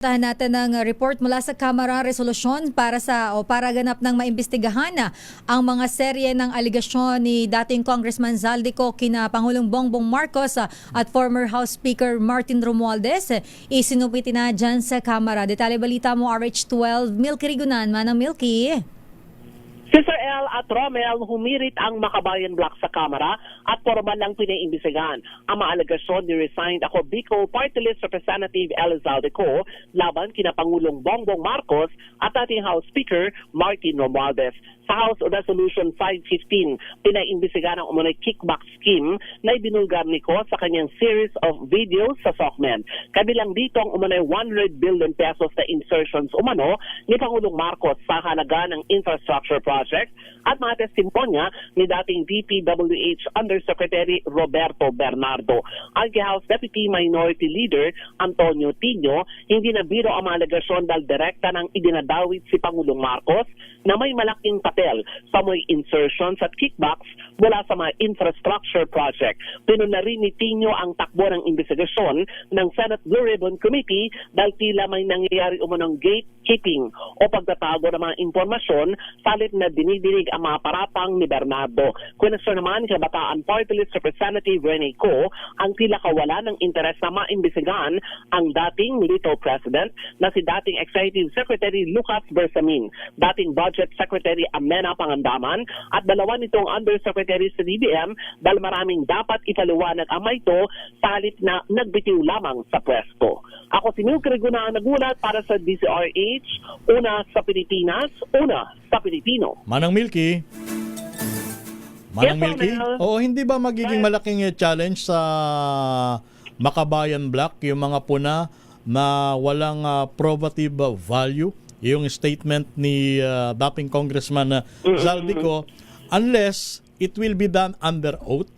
Tahan natin ng report mula sa Kamara Resolusyon para sa o para ganap ng maimbestigahan na ang mga serye ng aligasyon ni dating Congressman Zaldico kina Pangulong Bongbong Marcos uh, at former House Speaker Martin Romualdez. Eh, Isinupiti na dyan sa Kamara. Detalye balita mo RH12, Milky Rigunan, Manang Milky. Sister El at Romel humirit ang Makabayan Block sa Kamara at formal lang pinaimbisigan ang mga alegasyon ni resigned ako Bicol Party List Representative Elizalde Co laban kina Pangulong Bongbong Marcos at ating House Speaker Martin Romualdez. Sa House Resolution 515, pinaimbisigan ang umunay kickback scheme na ibinulgar ni Ko sa kanyang series of videos sa SOCMED. Kabilang dito ang umunay 100 billion pesos na insertions umano ni Pangulong Marcos sa halaga ng infrastructure project at mga testimonya ni dating DPWH Undersecretary Roberto Bernardo. Ang House Deputy Minority Leader Antonio Tino, hindi na biro ang mga alegasyon dahil direkta ng idinadawit si Pangulong Marcos na may malaking papel sa mga insertions at kickbacks mula sa mga infrastructure project. Pinuna rin ni ang takbo ng investigasyon ng Senate Blue Ribbon Committee dahil tila may nangyayari umunong gatekeeping o pagtatago ng mga impormasyon salit na dinidinig ang mga paratang ni Bernardo. Kwestiyon naman ni Kabataan Party List Representative Rene Co ang tila kawalan ng interes na maimbisigan ang dating Milito President na si dating Executive Secretary Lucas Bersamin, dating Budget Secretary Amena Pangandaman at dalawa nitong Undersecretary sa DBM dahil maraming dapat ipaliwanag ang ito sa halip na nagbitiw lamang sa pwesto. Ako si Milk Reguna nagulat para sa DCRH, una sa Pilipinas, una sa Pilipino. Manang Milky. Manang Yes, Milky? Oo, hindi ba magiging malaking eh, challenge sa Makabayan Block yung mga puna na walang ah, probative value? Yung statement ni ah, dating Congressman uh, Zaldico unless it will be done under oath.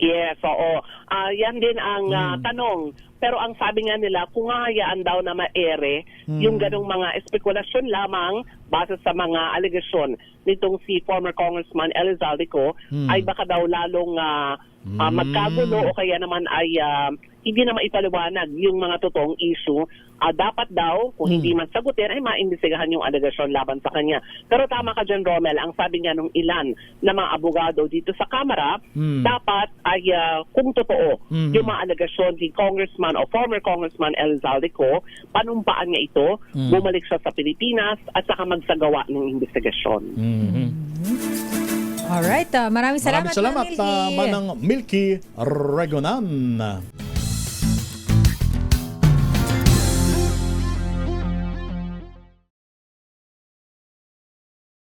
Yes, oo. Ah, yan din ang ah, tanong. Pero ang sabi nga nila, kung hahayaan daw na maere yung ganong mga espekulasyon lamang base sa mga alegasyon nitong si former Congressman Elizalde Co, ay baka daw lalong ah, ah, magkagulo o kaya naman ay ah, hindi na maipaliwanag yung mga totoong issue. Ah, dapat daw, kung hindi man sagutin, ay maimbestigahan yung alegasyon laban sa kanya. Pero tama ka dyan, Romel, ang sabi nga nung ilan na mga abogado dito sa Kamara, Hmm. dapat ay ah, kung totoo Mhm. yung mga alegasyon ni Congressman o former Congressman Elizalde Co, panumpaan niya ito, Mhm. bumalik siya sa Pilipinas at saka magsagawa ng investigasyon. Mhm. Alright, uh, maraming salamat, Maraming salamat, Manang ah, Milky. Manang Milky Regonan.